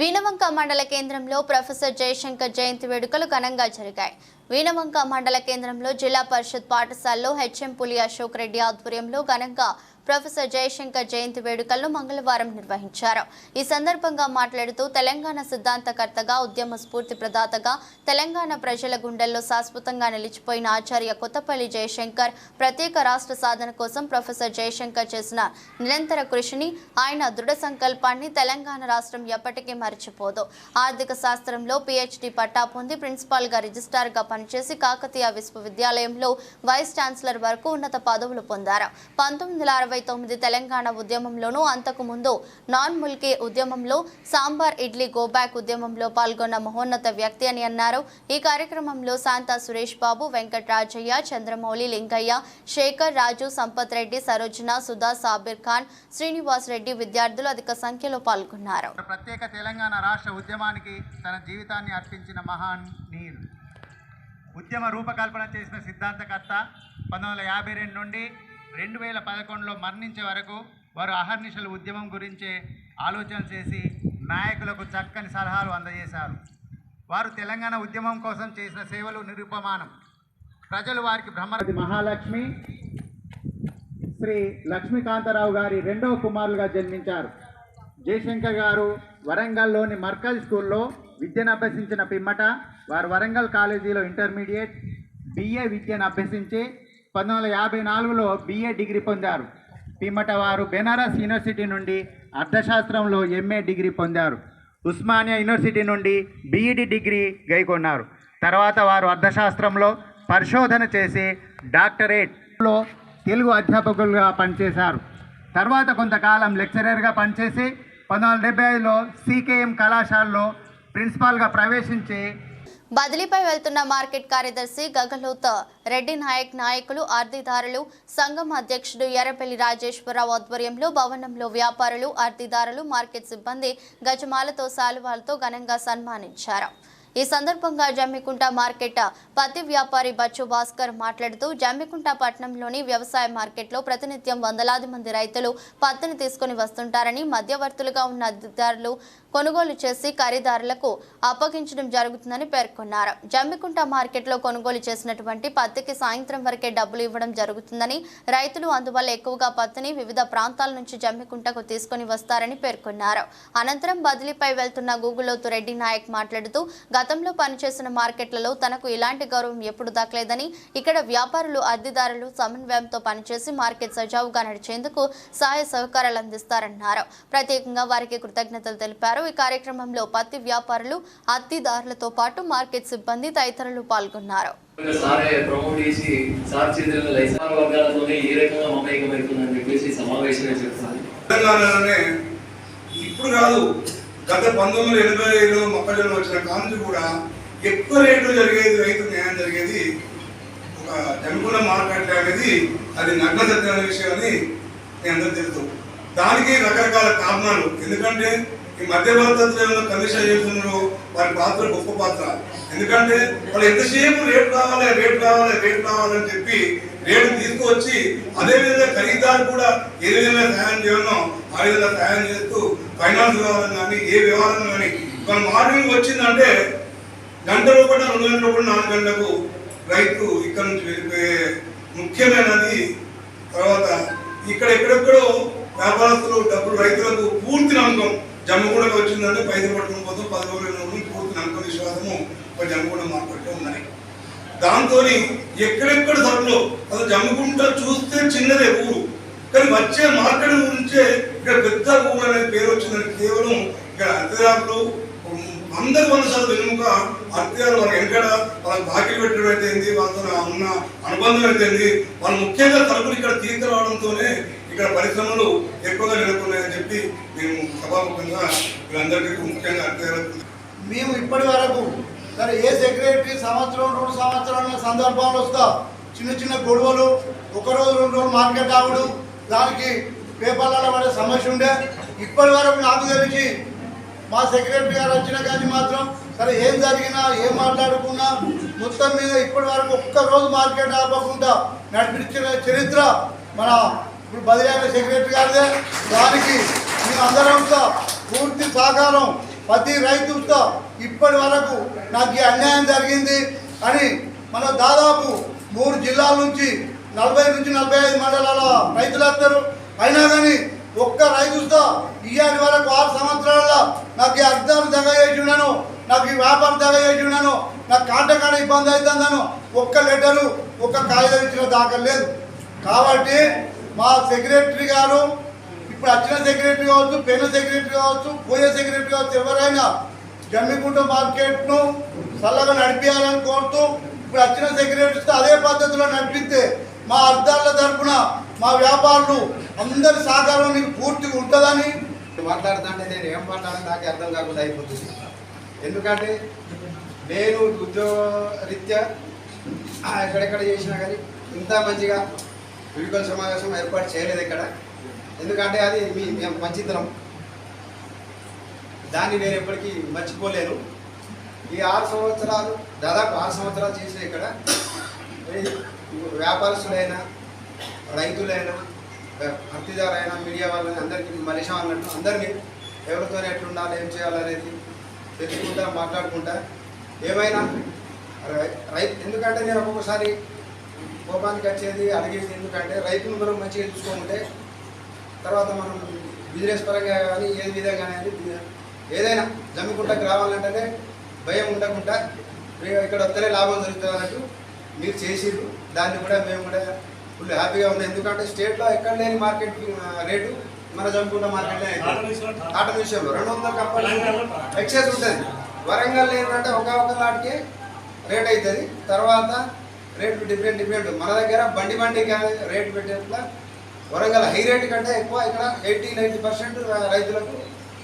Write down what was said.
వీణవంక మండల కేంద్రంలో ప్రొఫెసర్ జయశంకర్ జయంతి వేడుకలు ఘనంగా జరిగాయి. వీణవంక మండల కేంద్రంలో జిల్లా పరిషత్ పాఠశాలలో హెచ్ఎం పులి అశోక్ రెడ్డి ఆధ్వర్యంలో ఘనంగా ప్రొఫెసర్ జయశంకర్ జయంతి వేడుకలను మంగళవారం నిర్వహించారు. ఈ సందర్భంగా మాట్లాడుతూ తెలంగాణ సిద్ధాంతకర్తగా ఉద్యమ స్ఫూర్తి ప్రదాతగా తెలంగాణ ప్రజల గుండెల్లో శాశ్వతంగా నిలిచిపోయిన ఆచార్య కొత్తపల్లి జయశంకర్ ప్రత్యేక రాష్ట్ర సాధన కోసం ప్రొఫెసర్ జయశంకర్ చేసిన నిరంతర కృషిని ఆయన దృఢ సంకల్పాన్ని తెలంగాణ రాష్ట్రం ఎప్పటికీ మర్చిపోదు. ఆర్థిక శాస్త్రంలో పిహెచ్డి పట్టా పొంది ప్రిన్సిపాల్గా గా పనిచేసి కాకతీయ విశ్వవిద్యాలయంలో వైస్ ఛాన్సలర్ వరకు ఉన్నత పదవులు పొందారు. పంతొమ్మిది వందల అరవై తొమ్మిది తెలంగాణ ఉద్యమంలోనూ అంతకు ముందు నాన్ ముల్కీ ఉద్యమంలో సాంబార్ ఇడ్లీ గోబ్యాక్ ఉద్యమంలో పాల్గొన్న మహోన్నత వ్యక్తి అని అన్నారు. ఈ కార్యక్రమంలో శాంతా సురేష్ బాబు వెంకటరాజయ్య చంద్రమౌళి లింగయ్య శేఖర్ రాజు సంపత్ రెడ్డి సరోజన సుధా సాబిర్ ఖాన్ శ్రీనివాస్ రెడ్డి విద్యార్థులు అధిక సంఖ్యలో పాల్గొన్నారు. ప్రత్యేక తెలంగాణ రాష్ట్ర ఉద్యమానికి తన జీవితాన్ని అర్పించిన మహానీయులు ఉద్యమ రూపకల్పన చేసిన సిద్ధాంతకర్త పంతొమ్మిది వందల యాభై రెండు నుండి రెండు వేల పదకొండులో మరణించే వరకు వారు అహర్నిశల ఉద్యమం గురించే ఆలోచన చేసి నాయకులకు చక్కని సలహాలు అందజేశారు. వారు తెలంగాణ ఉద్యమం కోసం చేసిన సేవలు నిరుపమానం. ప్రజలు వారికి బ్రహ్మరథి మహాలక్ష్మి శ్రీ లక్ష్మీకాంతారావు గారి రెండవ కుమారులుగా జన్మించారు. జయశంకర్ గారు వరంగల్లోని మర్కజ్ స్కూల్లో విద్యను అభ్యసించిన పిమ్మట వారు వరంగల్ కాలేజీలో ఇంటర్మీడియట్ బిఏ విద్యను అభ్యసించి పంతొమ్మిది వందల యాభై నాలుగులో బిఏ డిగ్రీ పొందారు. పిమ్మట వారు బెనారస్ యూనివర్సిటీ నుండి అర్థశాస్త్రంలో ఎంఏ డిగ్రీ పొందారు. ఉస్మానియా యూనివర్సిటీ నుండి బీఈడి డిగ్రీ గైకొన్నారు. తర్వాత వారు అర్థశాస్త్రంలో పరిశోధన చేసి డాక్టరేట్లో తెలుగు అధ్యాపకులుగా పనిచేశారు. తర్వాత కొంతకాలం లెక్చరర్గా పనిచేసి పంతొమ్మిది వందల డెబ్బై ఐదులో సీకేఎం కళాశాలలో ప్రిన్సిపాల్గా ప్రవేశించి బదిలీపై వెళ్తున్న మార్కెట్ కార్యదర్శి గగలోత్ రెడ్డి నాయక్ నాయకులు అర్ధీదారులు సంఘం అధ్యక్షుడు ఎర్రపల్లి రాజేశ్వరరావు ఆధ్వర్యంలో భవనంలో వ్యాపారులు అర్ధీదారులు మార్కెట్ సిబ్బంది గజమాలతో శాలువాలతో ఘనంగా సన్మానించారు. ఈ సందర్భంగా జమ్మికుంట మార్కెట్ పత్తి వ్యాపారి బచ్చు భాస్కర్ మాట్లాడుతూ జమ్మికుంట పట్టణంలోని వ్యవసాయ మార్కెట్లో ప్రతినిత్యం వందలాది మంది రైతులు పత్తిని తీసుకుని వస్తుంటారని మధ్యవర్తులుగా ఉన్న అధికారులు కొనుగోలు చేసి ఖరీదారులకు అప్పగించడం జరుగుతుందని పేర్కొన్నారు. జమ్మికుంట మార్కెట్లో కొనుగోలు చేసినటువంటి పత్తికి సాయంత్రం వరకే డబ్బులు ఇవ్వడం జరుగుతుందని రైతులు అందువల్ల ఎక్కువగా పత్తిని వివిధ ప్రాంతాల నుంచి జమ్మికుంటకు తీసుకుని వస్తారని పేర్కొన్నారు. అనంతరం బదిలీపై వెళ్తున్న గూగులోతు రెడ్డి నాయక్ మాట్లాడుతూ గత గతంలో పనిచేసిన మార్కెట్లలో తనకు ఇలాంటి గౌరవం ఎప్పుడు దక్కలేదని ఇక్కడ వ్యాపారులు అద్దెదారులు సమన్వయంతో పనిచేసి మార్కెట్ సజావుగా నడిచేందుకు సహాయ సహకారాలు అందిస్తారన్నారు. ప్రత్యేకంగా వారికి కృతజ్ఞతలు తెలిపారు. ఈ కార్యక్రమంలో పత్తి వ్యాపారులు అద్దెదారులతో పాటు మార్కెట్ సిబ్బంది తదితరులు పాల్గొన్నారు. సారే ప్రమోట్ చేసి సార్ చేతుల్లో లైసెన్స్ వర్గాలతోనే ఏ రకంగా మమేకమవుతుందని చెప్పేసి సమావేశంగా చెప్తాను తెలంగాణలోనే ఇప్పుడు కాదు గత పంతొమ్మిది వందల ఎనభై ఐదులో మొక్కజొన్న వచ్చిన కాంతి కూడా ఎక్కువ రేటు జరిగేది రైతు న్యాయం జరిగేది ఒక జనుకుల మార్కెట్ అనేది అది నగ్న సత్యమైన విషయం అని అందరూ తెలుసు. దానికి రకరకాల కారణాలు. ఎందుకంటే ఈ మధ్యవర్తులు కమిషన్ చేస్తున్నారు వారి పాత్ర గొప్ప పాత్ర. ఎందుకంటే వాళ్ళు ఎంతసేపు రేటు కావాలి రేటు కావాలి రేటు కావాలని చెప్పి రేటు తీసుకువచ్చి అదే విధంగా ఖరీదారు కూడా ఏ విధంగా సహాయం చేయాలో ఆ విధంగా సహాయం చేస్తూ ఫైనాన్స్ వ్యవహారం కానీ ఏ వ్యవహారం కానీ మన మార్నింగ్ వచ్చిందంటే గంట రూపాయలు రెండు గంటల రూపాయలు నాలుగు గంటలకు రైతు ఇక్కడ నుంచి వెళ్ళిపోయే ముఖ్యమైనది. తర్వాత ఇక్కడ ఎక్కడెక్కడో వ్యాపారస్తులు డబ్బులు రైతులకు పూర్తి నమ్మకం జమ్మగూడకు వచ్చిందంటే పైసలు పట్టుకుని పోతాం పది రోజులు పూర్తి నమ్మకం విశ్వాసము ఒక జమ్మగూడ మార్కెట్లో ఉన్నాయి దాంతో ఎక్కడెక్కడ సరుకులు అసలు జమ్ముకుంటా చూస్తే చిన్నదే ఊరు. కానీ వచ్చే మార్కెట్ గురించే ఇక్కడ పెద్ద ఊరు అనే పేరు వచ్చిందని కేవలం ఇక్కడ అతిథారులు అందరు వంద శాతం వెనుక అతిథారు వాళ్ళ వెనకడ వాళ్ళకి బాకీ పెట్టడం అయితే ఏంది వాళ్ళతో ఉన్న అనుబంధం అయితే ఏంది వాళ్ళు ముఖ్యంగా తలుపులు ఇక్కడ తీసుకురావడంతోనే ఇక్కడ పరిశ్రమలు ఎక్కువగా నెలకొన్నాయని చెప్పి మేము సభాముఖంగా వీళ్ళందరికీ ముఖ్యంగా అర్థం మేము ఇప్పటి వరకు సరే ఏ సెక్రటరీ సంవత్సరం రెండు సంవత్సరాల సందర్భాలు వస్తా చిన్న చిన్న గొడవలు ఒక రోజు రెండు రోజులు మార్కెట్ ఆవుడు దానికి పేపర్లలో పడే సమస్య ఉండే. ఇప్పటి వరకు నాకు తెలిసి మా సెక్రటరీ గారు వచ్చిన కానీ మాత్రం సరే ఏం జరిగినా ఏం మాట్లాడుకున్నా మొత్తం మీద ఇప్పటి వరకు ఒక్క రోజు మార్కెట్ ఆపకుండా నడిపించిన చరిత్ర మన ఇప్పుడు బదిలైన సెక్రటరీ గారిదే. దానికి మేము అందరం పూర్తి సహకారం ప్రతి రైతుతో ఇప్పటి వరకు నాకు ఈ అన్యాయం జరిగింది అని మన దాదాపు మూడు జిల్లాల నుంచి నలభై నుంచి నలభై ఐదు మండలాల రైతులు వస్తారు అయినా కానీ ఒక్క రైతుతో ఇయ్యాటి వరకు ఆరు సంవత్సరాల్లో నాకు ఈ అర్థాలు దగ్గర నాకు ఈ వ్యాపారం దగ్గర నాకు కాంటకాడ ఇబ్బంది అవుతుందను ఒక్క లెటరు ఒక్క కాగితం ఇచ్చిన దాఖలు లేదు. కాబట్టి మా సెక్రటరీ గారు ఇప్పుడు వచ్చిన సెక్రటరీ కావచ్చు పెన్న సెక్రటరీ కావచ్చు పోయే సెక్రటరీ కావచ్చు ఎవరైనా జమ్మికుంట మార్కెట్ను చల్లగా నడిపించాలని కోరుతూ ఇప్పుడు వచ్చిన సెక్రటరీతో అదే పద్ధతిలో నడిపిస్తే మా అర్థాల తరపున మా వ్యాపారులు అందరి సహకారం నీకు పూర్తిగా ఉంటుందని మాట్లాడుతుంటే నేను ఏం మాట్లాడాలి నాకే అర్థం కాకుండా అయిపోతుంది. ఎందుకంటే నేను ఉద్యోగ రీత్యా ఎక్కడెక్కడ చేసినా కానీ ఇంత మంచిగా విడికల సమావేశం ఏర్పాటు చేయలేదు ఇక్కడ ఎందుకంటే అది మీ మేము మంచితనం. దాన్ని నేను ఎప్పటికీ మర్చిపోలేను. ఈ ఆరు సంవత్సరాలు దాదాపు ఆరు సంవత్సరాలు చేసిన ఇక్కడ వ్యాపారస్తులైనా రైతులైనా అర్తిదారైనా మీడియా వాళ్ళని అందరికీ మనిషి అన్నట్టు అందరినీ ఎవరితో ఎట్లుండాలి ఏం చేయాలనేది తెలుసుకుంటా మాట్లాడుకుంటా. ఏమైనా? రై- రైతు ఎందుకంటే నేను ఒక్కొక్కసారి కోపానికి వచ్చేది అడిగేది ఎందుకంటే రైతును మనం మంచిగా చూసుకుంటే తర్వాత మనం బిజినెస్ పరంగా కానీ ఏ విధంగా కానీ ఏదైనా జమ్మికుంటకు రావాలంటేనే భయం ఉండకుండా ఇక్కడ వస్తేనే లాభం జరుగుతుంది అన్నట్టు మీరు చేసిర్రు. దాన్ని కూడా మేము కూడా ఫుల్ హ్యాపీగా ఉంది. ఎందుకంటే స్టేట్లో ఎక్కడ లేని మార్కెట్ రేటు మన జమ్మికుంట మార్కెట్లో కాటన్ విషయంలో రెండు వందల కంపెనీ ఎక్సైజ్ ఉంటుంది. వరంగల్ ఏంటంటే ఒక ఒక లాట్కి రేట్ అవుతుంది తర్వాత రేట్ డిఫరెంట్ డిఫరెంట్. మన దగ్గర బండి బండి రేట్ పెట్టేట్లా వరంగల్ హై రేట్ కంటే ఎక్కువ ఇక్కడ ఎయిటీ నైంటీ పర్సెంట్ రైతులకు